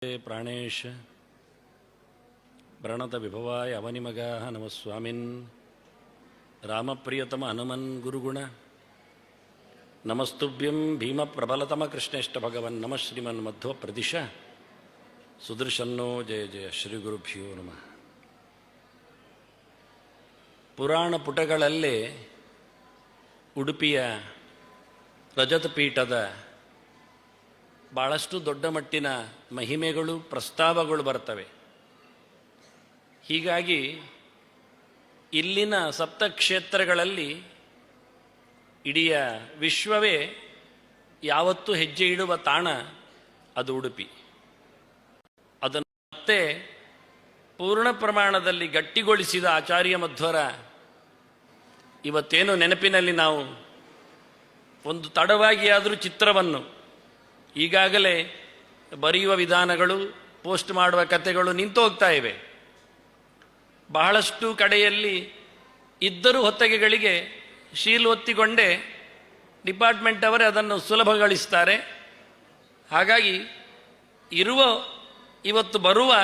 ಪ್ರಾಣೇಶ. ಪ್ರಣತ ವಿಭವಾಯ ಅವನಿಮಗ ನಮಸ್ವಾಮಿನ್ ರಾಮಪ್ರಿಯತಮ ಹನುಮನ್ ಗುರುಗುಣ. ನಮಸ್ತುಭ್ಯಂ ಭೀಮ ಪ್ರಬಲತಮ ಕೃಷ್ಣೇಷ್ಟ ಭಗವನ್ ನಮ ಶ್ರೀಮನ್ ಮಧ್ವ ಪ್ರದಿಶ. ಸುದರ್ಶನ್ನೋ ಜಯ ಜಯ ಶ್ರೀ ಗುರುಭ್ಯೋ ನಮಃ. ಪುರಾಣ ಪುಟಗಳಲ್ಲೇ ಉಡುಪಿಯ ರಜತ ಪೀಠದ ಭಾಳಷ್ಟು ದೊಡ್ಡ ಮಟ್ಟಿನ ಮಹಿಮೆಗಳು, ಪ್ರಸ್ತಾವಗಳು ಬರ್ತವೆ. ಹೀಗಾಗಿ ಇಲ್ಲಿನ ಸಪ್ತಕ್ಷೇತ್ರಗಳಲ್ಲಿ ಇಡೀ ವಿಶ್ವವೇ ಯಾವತ್ತೂ ಹೆಜ್ಜೆ ಇಡುವ ತಾಣ ಅದು ಉಡುಪಿ. ಅದನ್ನು ಮತ್ತೆ ಪೂರ್ಣ ಪ್ರಮಾಣದಲ್ಲಿ ಗಟ್ಟಿಗೊಳಿಸಿದ ಆಚಾರ್ಯ ಮಧ್ವರ ಇವತ್ತೇನು ನೆನಪಿನಲ್ಲಿ ನಾವು ಒಂದು ತಡವಾಗಿ ಆದರೂ ಚಿತ್ರವನ್ನು ಈಗಾಗಲೇ ಬರೆಯುವ ವಿಧಾನಗಳು, ಪೋಸ್ಟ್ ಮಾಡುವ ಕಥೆಗಳು ನಿಂತು ಹೋಗ್ತಾ ಇವೆ. ಬಹಳಷ್ಟು ಕಡೆಯಲ್ಲಿ ಇದ್ದರೂ ಹೊತ್ತಗೆಗಳಿಗೆ ಶೀಲ್ ಒತ್ತಿಕೊಂಡೇ ಡಿಪಾರ್ಟ್ಮೆಂಟ್ ಅವರೇ ಅದನ್ನು ಸುಲಭಗೊಳಿಸ್ತಾರೆ. ಹಾಗಾಗಿ ಇರುವ, ಇವತ್ತು ಬರುವ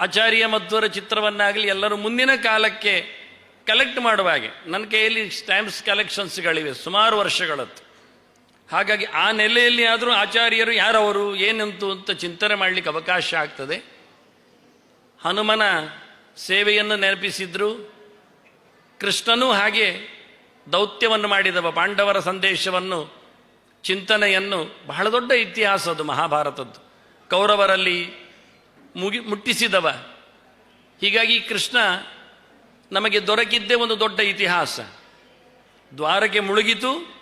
ಆಚಾರ್ಯ ಮಧ್ವರ ಚಿತ್ರವನ್ನಾಗಲಿ ಎಲ್ಲರೂ ಮುಂದಿನ ಕಾಲಕ್ಕೆ ಕಲೆಕ್ಟ್ ಮಾಡುವ ಹಾಗೆ. ನನ್ನ ಕೈಯಲ್ಲಿ ಸ್ಟ್ಯಾಂಪ್ಸ್ ಕಲೆಕ್ಷನ್ಸ್ಗಳಿವೆ ಸುಮಾರು ವರ್ಷಗಳದ್ದು. ಹಾಗಾಗಿ ಆ ನೆಲೆಯಲ್ಲಿ ಆದರೂ ಆಚಾರ್ಯರು ಯಾರವರು, ಏನಂತು ಅಂತ ಚಿಂತನೆ ಮಾಡಲಿಕ್ಕೆ ಅವಕಾಶ ಆಗ್ತದೆ. ಹನುಮನ ಸೇವೆಯನ್ನು ನೆನಪಿಸಿದ್ರು. ಕೃಷ್ಣನೂ ಹಾಗೆ ದೌತ್ಯವನ್ನು ಮಾಡಿದವ, ಪಾಂಡವರ ಸಂದೇಶವನ್ನು, ಚಿಂತನೆಯನ್ನು, ಬಹಳ ದೊಡ್ಡ ಇತಿಹಾಸ ಅದು ಮಹಾಭಾರತದ್ದು. ಕೌರವರಲ್ಲಿ ಮುಗಿ, ಮುಟ್ಟಿಸಿದವ. ಹೀಗಾಗಿ ಕೃಷ್ಣ ನಮಗೆ ದೊರಕಿದ್ದೇ ಒಂದು ದೊಡ್ಡ ಇತಿಹಾಸ. ದ್ವಾರಕ್ಕೆ ಮುಳುಗಿತು.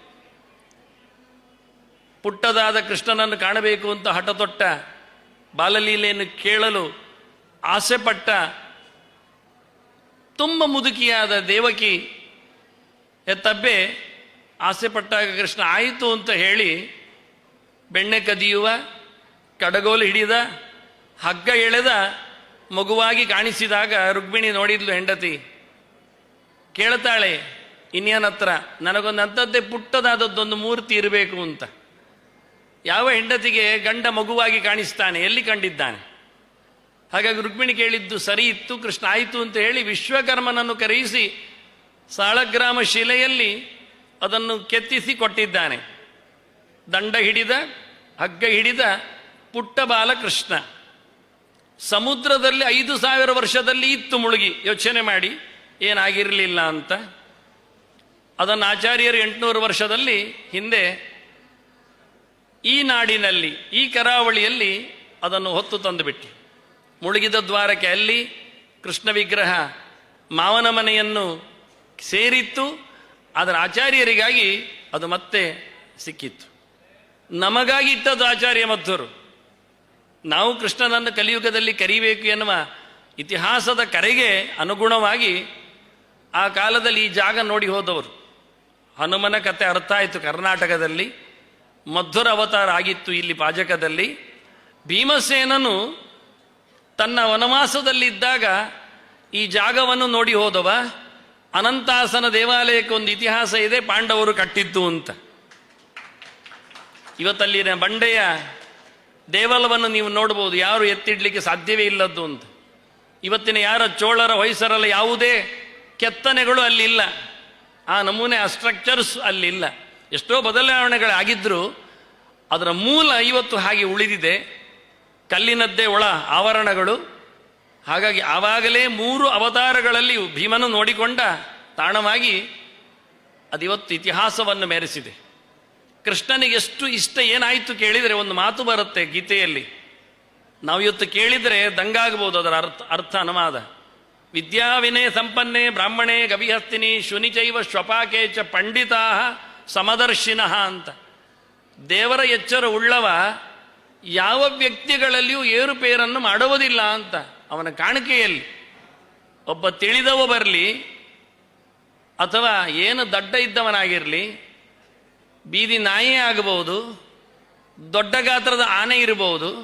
ಪುಟ್ಟದಾದ ಕೃಷ್ಣನನ್ನು ಕಾಣಬೇಕು ಅಂತ ಹಠತೊಟ್ಟ ಬಾಲಲೀಲೆಯನ್ನು ಕೇಳಲು ಆಸೆಪಟ್ಟ ತುಂಬ ಮುದುಕಿಯಾದ ದೇವಕಿ ಎತ್ತಬ್ಬೆ ಆಸೆಪಟ್ಟಾಗ ಕೃಷ್ಣ, ಆಯಿತು ಅಂತ ಹೇಳಿ ಬೆಣ್ಣೆ ಕದಿಯುವ, ಕಡಗೋಲು ಹಿಡಿದ, ಹಗ್ಗ ಎಳೆದ ಮಗುವಾಗಿ ಕಾಣಿಸಿದಾಗ ರುಕ್ಮಿಣಿ ನೋಡಿದ್ಲು, ಹೆಂಡತಿ, ಕೇಳ್ತಾಳೆ ಇನ್ಯಾನ ಹತ್ರ ನನಗೊಂದು ಅಂಥದ್ದೇ ಪುಟ್ಟದಾದದ್ದೊಂದು ಮೂರ್ತಿ ಇರಬೇಕು ಅಂತ. ಯಾವ ಹೆಂಡತಿಗೆ ಗಂಡ ಮಗುವಾಗಿ ಕಾಣಿಸ್ತಾನೆ, ಎಲ್ಲಿ ಕಂಡಿದ್ದಾನೆ? ಹಾಗಾಗಿ ರುಕ್ಮಿಣಿ ಕೇಳಿದ್ದು ಸರಿ ಇತ್ತು, ಕೃಷ್ಣ ಆಯಿತು ಅಂತ ಹೇಳಿ ವಿಶ್ವಕರ್ಮನನ್ನು ಕರೆಯಿಸಿ ಸಾಳಗ್ರಾಮ ಶಿಲೆಯಲ್ಲಿ ಅದನ್ನು ಕೆತ್ತಿಸಿ ಕೊಟ್ಟಿದ್ದಾನೆ. ದಂಡ ಹಿಡಿದ, ಹಗ್ಗ ಹಿಡಿದ ಪುಟ್ಟ ಬಾಲಕೃಷ್ಣ ಸಮುದ್ರದಲ್ಲಿ ಐದು ಸಾವಿರ ವರ್ಷದಲ್ಲಿ ಇತ್ತು ಮುಳುಗಿ. ಯೋಚನೆ ಮಾಡಿ, ಏನಾಗಿರಲಿಲ್ಲ ಅಂತ. ಅದನ್ನು ಆಚಾರ್ಯರು ಎಂಟುನೂರು ವರ್ಷದಲ್ಲಿ ಹಿಂದೆ ಈ ನಾಡಿನಲ್ಲಿ, ಈ ಕರಾವಳಿಯಲ್ಲಿ ಅದನ್ನು ಹೊತ್ತು ತಂದುಬಿಟ್ಟು. ಮುಳುಗಿದ ದ್ವಾರಕ್ಕೆ ಅಲ್ಲಿ ಕೃಷ್ಣ ವಿಗ್ರಹ ಮಾವನ ಮನೆಯನ್ನು ಸೇರಿತ್ತು. ಅದರ ಆಚಾರ್ಯರಿಗಾಗಿ ಅದು ಮತ್ತೆ ಸಿಕ್ಕಿತ್ತು. ನಮಗಾಗಿ ಇಟ್ಟದ್ದು ಆಚಾರ್ಯ ಮಧ್ವರು ನಾವು ಕೃಷ್ಣನನ್ನು ಕಲಿಯುಗದಲ್ಲಿ ಕರಿಬೇಕು ಎನ್ನುವ ಇತಿಹಾಸದ ಕರೆಗೆ ಅನುಗುಣವಾಗಿ ಆ ಕಾಲದಲ್ಲಿ ಈ ಜಾಗ ನೋಡಿ ಹೋದವರು. ಹನುಮನ ಕತೆ ಅರ್ಥ ಆಯಿತು ಕರ್ನಾಟಕದಲ್ಲಿ. ಮಧುರ ಅವತಾರ ಆಗಿತ್ತು ಇಲ್ಲಿ ಪಾಜಕದಲ್ಲಿ. ಭೀಮಸೇನನು ತನ್ನ ವನವಾಸದಲ್ಲಿದ್ದಾಗ ಈ ಜಾಗವನ್ನು ನೋಡಿ ಹೋದವ. ಅನಂತಾಸನ ದೇವಾಲಯಕ್ಕೆ ಒಂದು ಇತಿಹಾಸ ಇದೆ, ಪಾಂಡವರು ಕಟ್ಟಿದ್ದು ಅಂತ. ಇವತ್ತಲ್ಲಿನ ಬಂಡೆಯ ದೇವಲವನ್ನು ನೀವು ನೋಡ್ಬೋದು, ಯಾರು ಎತ್ತಿಡ್ಲಿಕ್ಕೆ ಸಾಧ್ಯವೇ ಇಲ್ಲದ್ದು ಅಂತ. ಇವತ್ತಿನ ಯಾರ ಚೋಳರ ಹೊಯ್ಸರಲ್ಲ ಯಾವುದೇ ಕೆತ್ತನೆಗಳು ಅಲ್ಲಿಲ್ಲ. ಆ ನಮೂನೆ ಆ ಸ್ಟ್ರಕ್ಚರ್ಸ್ ಅಲ್ಲಿಲ್ಲ. ಎಷ್ಟೋ ಬದಲಾವಣೆಗಳಾಗಿದ್ದರೂ ಅದರ ಮೂಲ ಇವತ್ತು ಹಾಗೆ ಉಳಿದಿದೆ. ಕಲ್ಲಿನದ್ದೇ ಒಳ ಆವರಣಗಳು. ಹಾಗಾಗಿ ಆವಾಗಲೇ ಮೂರು ಅವತಾರಗಳಲ್ಲಿ ಭೀಮನು ನೋಡಿಕೊಂಡ ತಾಣವಾಗಿ ಅದಿವತ್ತು ಇತಿಹಾಸವನ್ನು ಮೆರೆಸಿದೆ. ಕೃಷ್ಣನಿಗೆ ಎಷ್ಟು ಇಷ್ಟ ಏನಾಯಿತು ಕೇಳಿದರೆ ಒಂದು ಮಾತು ಬರುತ್ತೆ ಗೀತೆಯಲ್ಲಿ. ನಾವು ಇವತ್ತು ಕೇಳಿದರೆ ದಂಗಾಗಬಹುದು ಅದರ ಅರ್ಥ ಅರ್ಥ ಅನುವಾದ. ವಿದ್ಯಾ ವಿನಯ ಸಂಪನ್ನೆ ಬ್ರಾಹ್ಮಣೇ ಗವಿಹಸ್ತಿನಿ ಶುನಿಚೈವ ಶ್ವಪಾಕೇಚ ಪಂಡಿತಾ ಸಮದರ್ಶಿನಃ ಅಂತ. ದೇವರ ಎಚ್ಚರ ಉಳ್ಳವ ಯಾವ ವ್ಯಕ್ತಿಗಳಲ್ಲಿಯೂ ಏರುಪೇರನ್ನು ಮಾಡುವುದಿಲ್ಲ ಅಂತ ಅವನ ಕಾಣಿಕೆಯಲ್ಲಿ. ಒಬ್ಬ ತಿಳಿದವ ಬರಲಿ, ಅಥವಾ ಏನು ದಡ್ಡ ಇದ್ದವನಾಗಿರಲಿ, ಬೀದಿ ನಾಯಿ ಆಗಬಹುದು, ದೊಡ್ಡ ಗಾತ್ರದ ಆನೆ ಇರಬಹುದು,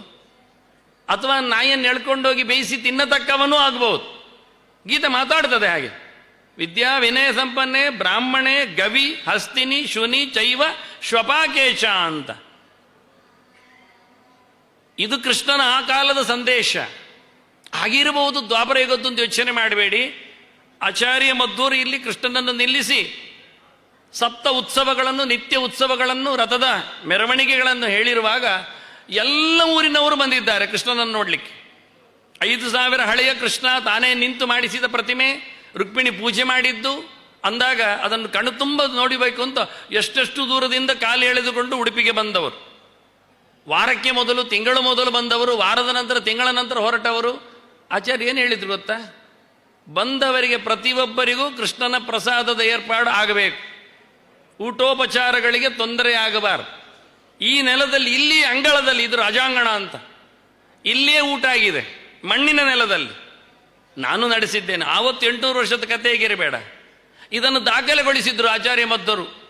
ಅಥವಾ ನಾಯಿಯನ್ನು ಎಳ್ಕೊಂಡೋಗಿ ಬೇಯಿಸಿ ತಿನ್ನತಕ್ಕವನೂ ಆಗ್ಬೋದು ಗೀತೆ ಮಾತಾಡ್ತದೆ ಹಾಗೆ. ವಿದ್ಯಾ ವಿನಯ ಸಂಪನ್ನೆ, ಬ್ರಾಹ್ಮಣೆ, ಗವಿ, ಹಸ್ತಿನಿ, ಶುನಿ, ಚೈವ, ಶ್ವಪಾಕೇಶ ಅಂತ. ಇದು ಕೃಷ್ಣನ ಆ ಕಾಲದ ಸಂದೇಶ. ಆಗಿರಬಹುದು, ದ್ವಾಪರ ಯುಗದ್ದು ಅಂತ ಯೋಚನೆ ಮಾಡಬೇಡಿ. ಆಚಾರ್ಯ ಮದ್ದೂರು ಇಲ್ಲಿ ಕೃಷ್ಣನನ್ನು ನಿಲ್ಲಿಸಿ, ಸಪ್ತ ಉತ್ಸವಗಳನ್ನು, ನಿತ್ಯ ಉತ್ಸವಗಳನ್ನು, ರಥದ ಮೆರವಣಿಗೆಗಳನ್ನು ಹೇಳಿರುವಾಗ ಎಲ್ಲ ಊರಿನವರು ಬಂದಿದ್ದಾರೆ ಕೃಷ್ಣನನ್ನು ನೋಡಲಿಕ್ಕೆ. ಐದು ಸಾವಿರ ಹಳೆಯ ಕೃಷ್ಣ ತಾನೇ ನಿಂತು ಮಾಡಿಸಿದ ಪ್ರತಿಮೆ ರುಕ್ಮಿಣಿ ಪೂಜೆ ಮಾಡಿದ್ದು, ಅಂದಾಗ ಅದನ್ನು ಕಣ್ಣು ತುಂಬ ನೋಡಿಬೇಕು ಅಂತ ಎಷ್ಟೆಷ್ಟು ದೂರದಿಂದ ಕಾಲು ಎಳೆದುಕೊಂಡು ಉಡುಪಿಗೆ ಬಂದವರು. ವಾರಕ್ಕೆ ಮೊದಲು, ತಿಂಗಳು ಮೊದಲು ಬಂದವರು, ವಾರದ ನಂತರ, ತಿಂಗಳ ನಂತರ ಹೊರಟವರು. ಆಚಾರ್ಯ ಏನು ಹೇಳಿದ್ರು ಗೊತ್ತಾ? ಬಂದವರಿಗೆ ಪ್ರತಿಯೊಬ್ಬರಿಗೂ ಕೃಷ್ಣನ ಪ್ರಸಾದದ ಏರ್ಪಾಡು ಆಗಬೇಕು. ಊಟೋಪಚಾರಗಳಿಗೆ ತೊಂದರೆ ಆಗಬಾರ್ದು. ಈ ನೆಲದಲ್ಲಿ, ಇಲ್ಲಿ ಅಂಗಳದಲ್ಲಿ ಇದು ರಾಜಾಂಗಣ ಅಂತ. ಇಲ್ಲಿಯೇ ಊಟ ಆಗಿದೆ, ಮಣ್ಣಿನ ನೆಲದಲ್ಲಿ. ನಾನು ನಡೆಸಿದ್ದೇನೆ. ಆವತ್ತು ಎಂಟುನೂರು ವರ್ಷದ ಕಥೆ ಹೇಗಿರಬೇಡ ಇದನ್ನು ದಾಖಲೆಗೊಳಿಸಿದ್ರು ಆಚಾರ್ಯ ಮದ್ದರು.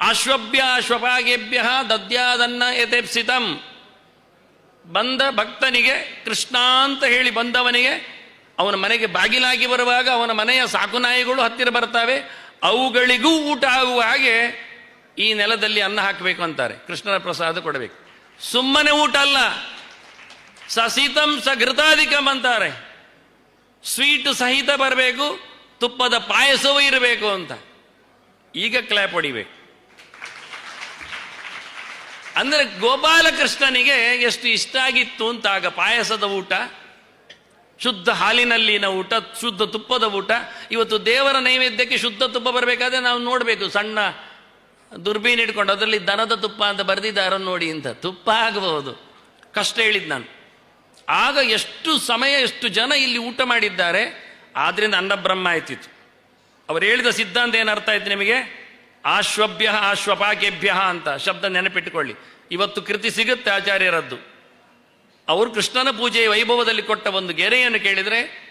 ಅಶ್ವಭ್ಯ ಶ್ವಪಾಗೇಭ್ಯ ದದ್ಯಾದನ್ನ ಯಥೆಪ್ಸಿತಂ. ಬಂದ ಭಕ್ತನಿಗೆ ಕೃಷ್ಣ ಅಂತ ಹೇಳಿ ಬಂದವನಿಗೆ ಅವನ ಮನೆಗೆ ಬಾಗಿಲಾಗಿ ಬರುವಾಗ ಅವನ ಮನೆಯ ಸಾಕುನಾಯಿಗಳು ಹತ್ತಿರ ಬರ್ತವೆ. ಅವುಗಳಿಗೂ ಊಟ ಆಗುವ ಹಾಗೆ ಈ ನೆಲದಲ್ಲಿ ಅನ್ನ ಹಾಕಬೇಕು ಅಂತಾರೆ. ಕೃಷ್ಣನ ಪ್ರಸಾದ ಕೊಡಬೇಕು. ಸುಮ್ಮನೆ ಊಟ ಅಲ್ಲ. ಸ ಘೃತಾಧಿಕಂ ಅಂತಾರೆ. ಸ್ವೀಟ್ ಸಹಿತ ಬರಬೇಕು, ತುಪ್ಪದ ಪಾಯಸವೂ ಇರಬೇಕು ಅಂತ. ಈಗ ಕ್ಲಾಪ್ ಹೊಡಿಬೇಕು. ಅಂದರೆ ಗೋಪಾಲಕೃಷ್ಣನಿಗೆ ಎಷ್ಟು ಇಷ್ಟ ಆಗಿತ್ತು ಅಂತ ಆಗ ಪಾಯಸದ ಊಟ, ಶುದ್ಧ ಹಾಲಿನಲ್ಲಿನ ಊಟ, ಶುದ್ಧ ತುಪ್ಪದ ಊಟ. ಇವತ್ತು ದೇವರ ನೈವೇದ್ಯಕ್ಕೆ ಶುದ್ಧ ತುಪ್ಪ ಬರಬೇಕಾದ್ರೆ ನಾವು ನೋಡಬೇಕು, ಸಣ್ಣ ದುರ್ಬೀನ್ ಇಟ್ಕೊಂಡು ಅದರಲ್ಲಿ ದನದ ತುಪ್ಪ ಅಂತ ಬರೆದಿದ್ದಾರ ನೋಡಿ ಅಂತ ತುಪ್ಪ ಆಗಬಹುದು ಕಷ್ಟ ಹೇಳಿದ್ದು ನಾನು. ಆಗ ಎಷ್ಟು ಸಮಯ, ಎಷ್ಟು ಜನ ಇಲ್ಲಿ ಊಟ ಮಾಡಿದ್ದಾರೆ? ಆದ್ರಿಂದ ಅನ್ನಬ್ರಹ್ಮ ಆಯ್ತಿತ್ತು. ಅವರು ಹೇಳಿದ ಸಿದ್ಧಾಂತ ಏನು ಅರ್ಥ ಆಯ್ತು ನಿಮಗೆ? ಆಶ್ವಭ್ಯ ಆಶ್ವಪಾಕೇಭ್ಯ ಅಂತ ಶಬ್ದ ನೆನಪಿಟ್ಟುಕೊಳ್ಳಿ ಇವತ್ತು ಕೃತಿ ಸಿಗುತ್ತೆ ಆಚಾರ್ಯರದ್ದು. ಅವರು ಕೃಷ್ಣನ ಪೂಜೆಯ ವೈಭವದಲ್ಲಿ ಕೊಟ್ಟ ಒಂದು ಗೆರೆಯನ್ನು ಕೇಳಿದರೆ,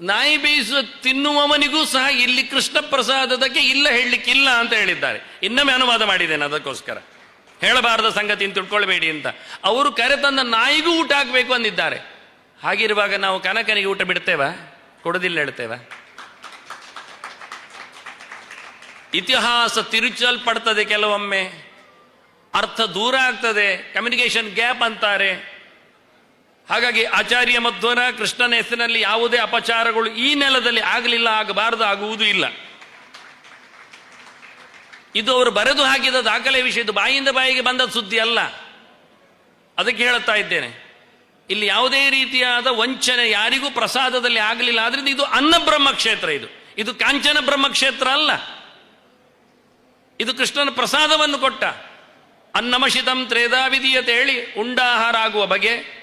ನಾಯಿ ಬೇಯಿಸುವ ತಿನ್ನುವವನಿಗೂ ಸಹ ಇಲ್ಲಿ ಕೃಷ್ಣ ಪ್ರಸಾದದಕ್ಕೆ ಇಲ್ಲ ಹೇಳಲಿಕ್ಕಿಲ್ಲ ಅಂತ ಹೇಳಿದ್ದಾರೆ. ಇನ್ನೊಮ್ಮೆ ಅನುವಾದ ಮಾಡಿದ್ದೇನೆ ಅದಕ್ಕೋಸ್ಕರ. ಹೇಳಬಾರದ ಸಂಗತಿ ತಿಳ್ಕೊಳ್ಬೇಡಿ ಅಂತ. ಅವರು ಕರೆ ತಂದ ನಾಯಿಗೂ ಊಟ ಹಾಕಬೇಕು ಅಂದಿದ್ದಾರೆ. ಹಾಗಿರುವಾಗ ನಾವು ಕನಕನಿಗೆ ಊಟ ಬಿಡ್ತೇವಾ? ಕೊಡೋದಿಲ್ಲ ಹೇಳ್ತೇವ? ಇತಿಹಾಸ ತಿರುಚಲ್ಪಡ್ತದೆ ಕೆಲವೊಮ್ಮೆ. ಅರ್ಥ ದೂರ ಆಗ್ತದೆ. ಕಮ್ಯುನಿಕೇಶನ್ ಗ್ಯಾಪ್ ಅಂತಾರೆ. ಹಾಗಾಗಿ ಆಚಾರ್ಯ ಮಧ್ವನ ಕೃಷ್ಣನ ಹೆಸರಿನಲ್ಲಿ ಯಾವುದೇ ಅಪಚಾರಗಳು ಈ ನೆಲದಲ್ಲಿ ಆಗಲಿಲ್ಲ, ಆಗಬಾರದು, ಆಗುವುದೂ ಇಲ್ಲ. ಇದು ಅವರು ಬರೆದು ಹಾಕಿದ ದಾಖಲೆ ವಿಷಯ, ಇದು ಬಾಯಿಂದ ಬಾಯಿಗೆ ಬಂದ ಸುದ್ದಿ ಅಲ್ಲ. ಅದಕ್ಕೆ ಹೇಳುತ್ತಾ ಇದ್ದೇನೆ. ಇಲ್ಲಿ ಯಾವುದೇ ರೀತಿಯಾದ ವಂಚನೆ ಯಾರಿಗೂ ಪ್ರಸಾದದಲ್ಲಿ ಆಗಲಿಲ್ಲ. ಆದ್ರಿಂದ ಇದು ಅನ್ನಬ್ರಹ್ಮ ಬ್ರಹ್ಮಕ್ಷೇತ್ರ ಇದು. ಇದು ಕಾಂಚನ ಬ್ರಹ್ಮಕ್ಷೇತ್ರ ಅಲ್ಲ. ಇದು ಕೃಷ್ಣನ ಪ್ರಸಾದವನ್ನು ಕೊಟ್ಟ. ಅನ್ನಮಶಿತಂ ತ್ರೇದಾವಿದೀಯತೆ ಹೇಳಿ ಉಂಡ ಆಹಾರ ಆಗುವ ಬಗೆ.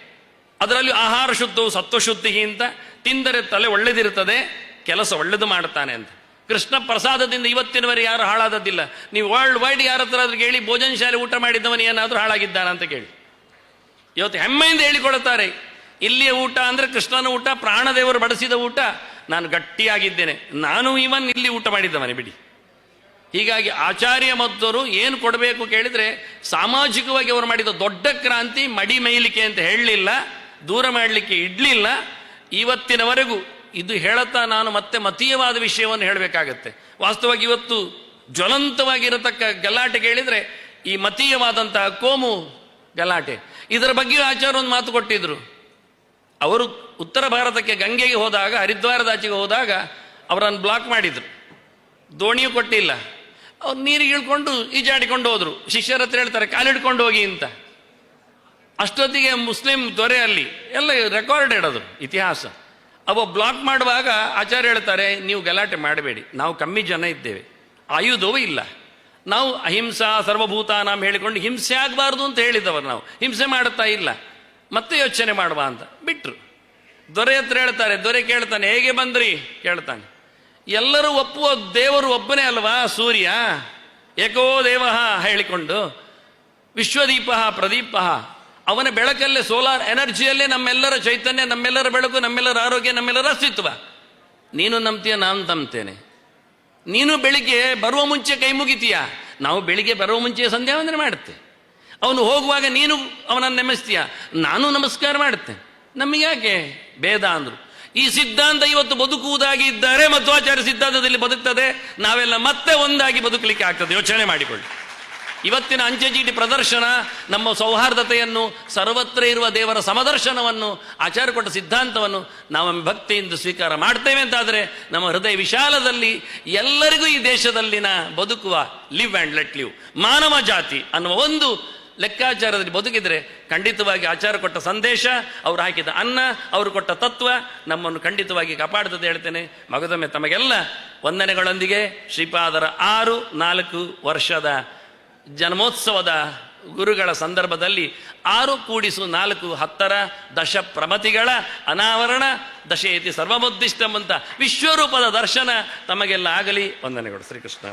ಅದರಲ್ಲಿ ಆಹಾರ ಶುದ್ಧವು ಸತ್ವಶುದ್ಧಿಗಿಂತ ತಿಂದರೆ ತಲೆ ಒಳ್ಳೆದಿರುತ್ತದೆ, ಕೆಲಸ ಒಳ್ಳೆದು ಮಾಡುತ್ತಾನೆ ಅಂತ. ಕೃಷ್ಣ ಪ್ರಸಾದದಿಂದ ಇವತ್ತಿನವರೆಗೆ ಯಾರು ಹಾಳಾದದ್ದಿಲ್ಲ. ನೀವು ವರ್ಲ್ಡ್ ವೈಡ್ ಯಾರ ಹತ್ರ ಆದ್ರೂ ಕೇಳಿ, ಭೋಜನ ಶಾಲೆ ಊಟ ಮಾಡಿದ್ದವನು ಏನಾದರೂ ಹಾಳಾಗಿದ್ದಾನ ಅಂತ ಕೇಳಿ. ಇವತ್ತು ಹೆಮ್ಮೆಯಿಂದ ಹೇಳಿಕೊಳ್ಳುತ್ತಾರೆ ಇಲ್ಲಿಯ ಊಟ ಅಂದರೆ ಕೃಷ್ಣನ ಊಟ, ಪ್ರಾಣದೇವರು ಬಡಿಸಿದ ಊಟ, ನಾನು ಗಟ್ಟಿಯಾಗಿದ್ದೇನೆ. ನಾನು ಇವನ್ ಇಲ್ಲಿ ಊಟ ಮಾಡಿದ್ದವನೇ, ಬಿಡಿ. ಹೀಗಾಗಿ ಆಚಾರ್ಯ ಮದ್ದವರು ಏನು ಕೊಡಬೇಕು ಕೇಳಿದರೆ, ಸಾಮಾಜಿಕವಾಗಿ ಅವರು ಮಾಡಿದ ದೊಡ್ಡ ಕ್ರಾಂತಿ ಮಡಿ ಮೈಲಿಕೆ ಅಂತ ಹೇಳಲಿಲ್ಲ, ದೂರ ಮಾಡಲಿಕ್ಕೆ ಇಡ್ಲಿಲ್ಲ. ಇವತ್ತಿನವರೆಗೂ ಇದು ಹೇಳುತ್ತಾ ನಾನು ಮತ್ತೆ ಮತೀಯವಾದ ವಿಷಯವನ್ನು ಹೇಳಬೇಕಾಗತ್ತೆ. ವಾಸ್ತವವಾಗಿ ಇವತ್ತು ಜ್ವಲಂತವಾಗಿರತಕ್ಕ ಗಲಾಟೆ ಕೇಳಿದರೆ ಈ ಮತೀಯವಾದಂತಹ ಕೋಮು ಗಲಾಟೆ. ಇದರ ಬಗ್ಗೆ ಆಚಾರ ಒಂದು ಮಾತು ಕೊಟ್ಟಿದ್ರು. ಅವರು ಉತ್ತರ ಭಾರತಕ್ಕೆ ಗಂಗೆಗೆ ಹೋದಾಗ ಹರಿದ್ವಾರದಾಚೆಗೆ ಹೋದಾಗ ಅವರನ್ನು ಬ್ಲಾಕ್ ಮಾಡಿದ್ರು. ದೋಣಿಯೂ ಕೊಟ್ಟಿಲ್ಲ. ಅವ್ರು ನೀರಿಗೆ ಇಳ್ಕೊಂಡು ಈಜಾಡಿಕೊಂಡು ಹೋದರು. ಶಿಷ್ಯರ ಹತ್ರ ಹೇಳ್ತಾರೆ ಕಾಲಿಡ್ಕೊಂಡು ಹೋಗಿ ಅಂತ. ಅಷ್ಟೊತ್ತಿಗೆ ಮುಸ್ಲಿಂ ದೊರೆ ಅಲ್ಲಿ ಎಲ್ಲ ರೆಕಾರ್ಡೆಡ್ ಅದು ಇತಿಹಾಸ. ಅವ ಬ್ಲಾಕ್ ಮಾಡುವಾಗ ಆಚಾರ್ಯ ಹೇಳ್ತಾರೆ, ನೀವು ಗಲಾಟೆ ಮಾಡಬೇಡಿ. ನಾವು ಕಮ್ಮಿ ಜನ ಇದ್ದೇವೆ. ಆಯುಧವೂ ಇಲ್ಲ. ನಾವು ಅಹಿಂಸಾ ಸರ್ವಭೂತ ನಾವು ಹೇಳಿಕೊಂಡು ಹಿಂಸೆ ಆಗಬಾರ್ದು ಅಂತ ಹೇಳಿದವರು ನಾವು. ಹಿಂಸೆ ಮಾಡುತ್ತಾ ಇಲ್ಲ. ಮತ್ತೆ ಯೋಚನೆ ಮಾಡುವ ಅಂತ. ಬಿಟ್ರು. ದೊರೆ ಹತ್ರ ಹೇಳ್ತಾರೆ, ದೊರೆ ಕೇಳ್ತಾನೆ, ಹೇಗೆ ಬಂದ್ರಿ? ಕೇಳ್ತಾನೆ. ಎಲ್ಲರೂ ಒಪ್ಪುವ ದೇವರು ಒಬ್ಬನೇ ಅಲ್ವಾ ಸೂರ್ಯ? ಏಕೋ ದೇವ ಹೇಳಿಕೊಂಡು, ವಿಶ್ವದೀಪ ಪ್ರದೀಪ ಅವನ ಬೆಳಕಲ್ಲೇ ಸೋಲಾರ್ ಎನರ್ಜಿಯಲ್ಲೇ ನಮ್ಮೆಲ್ಲರ ಚೈತನ್ಯ, ನಮ್ಮೆಲ್ಲರ ಬೆಳಕು, ನಮ್ಮೆಲ್ಲರ ಆರೋಗ್ಯ, ನಮ್ಮೆಲ್ಲರ ಅಸ್ತಿತ್ವ. ನೀನು ನಂಬ್ತೀಯ, ನಾನು ನಂಬ್ತೇನೆ. ನೀನು ಬೆಳಿಗ್ಗೆ ಬರುವ ಮುಂಚೆ ಕೈ ಮುಗಿತೀಯ? ನಾವು ಬೆಳಿಗ್ಗೆ ಬರುವ ಮುಂಚೆ ಸಂಧ್ಯಾ ವಂದನೆ ಮಾಡುತ್ತೆ. ಅವನು ಹೋಗುವಾಗ ನೀನು ಅವನನ್ನು ನೆಮೆಸ್ತೀಯ? ನಾನು ನಮಸ್ಕಾರ ಮಾಡುತ್ತೆ. ನಮಗೆ ಯಾಕೆ? ಭೇದ ಅಂದರು. ಈ ಸಿದ್ಧಾಂತ ಇವತ್ತು ಬದುಕುವುದಾಗಿ ಇದ್ದಾರೆ ಮಧ್ವಾಚಾರ್ಯ ಸಿದ್ಧಾಂತದಲ್ಲಿ ಬದುಕ್ತದೆ, ನಾವೆಲ್ಲ ಮತ್ತೆ ಒಂದಾಗಿ ಬದುಕಲಿಕ್ಕೆ ಆಗ್ತದೆ. ಯೋಚನೆ ಮಾಡಿಕೊಳ್ಳಿ. ಇವತ್ತಿನ ಅಂಚೆ ಚೀಟಿ ಪ್ರದರ್ಶನ ನಮ್ಮ ಸೌಹಾರ್ದತೆಯನ್ನು ಸರ್ವತ್ರ ಇರುವ ದೇವರ ಸಮದರ್ಶನವನ್ನು ಆಚಾರ್ಯ ಕೊಟ್ಟ ಸಿದ್ಧಾಂತವನ್ನು ನಾವು ಭಕ್ತಿಯಿಂದ ಸ್ವೀಕಾರ ಮಾಡ್ತೇವೆ ಅಂತಾದರೆ ನಮ್ಮ ಹೃದಯ ವಿಶಾಲದಲ್ಲಿ ಎಲ್ಲರಿಗೂ ಈ ದೇಶದಲ್ಲಿನ ಬದುಕುವ ಲಿವ್ ಆ್ಯಂಡ್ ಲೆಟ್ ಲಿವ್ ಮಾನವ ಜಾತಿ ಅನ್ನುವ ಒಂದು ಲೆಕ್ಕಾಚಾರದಲ್ಲಿ ಬದುಕಿದರೆ ಖಂಡಿತವಾಗಿ ಆಚಾರ ಕೊಟ್ಟ ಸಂದೇಶ, ಅವರು ಹಾಕಿದ ಅನ್ನ, ಅವರು ಕೊಟ್ಟ ತತ್ವ ನಮ್ಮನ್ನು ಖಂಡಿತವಾಗಿ ಕಾಪಾಡುತ್ತದೆ ಹೇಳ್ತೇನೆ. ಮಗದೊಮ್ಮೆ ತಮಗೆಲ್ಲ ವಂದನೆಗಳೊಂದಿಗೆ ಶ್ರೀಪಾದರ ಆರು ನಾಲ್ಕು ವರ್ಷದ ಜನ್ಮೋತ್ಸವದ ಗುರುಗಳ ಸಂದರ್ಭದಲ್ಲಿ ಆರು ಕೂಡಿಸು ನಾಲ್ಕು ಹತ್ತರ ದಶ ಪ್ರಮತಿಗಳ ಅನಾವರಣ ದಶೇತಿ ಸರ್ವಮುದ್ದಿಷ್ಟಂ ಅಂತ ವಿಶ್ವರೂಪದ ದರ್ಶನ ತಮಗೆಲ್ಲ ಆಗಲಿ. ವಂದನೆಗಳು ಶ್ರೀಕೃಷ್ಣ.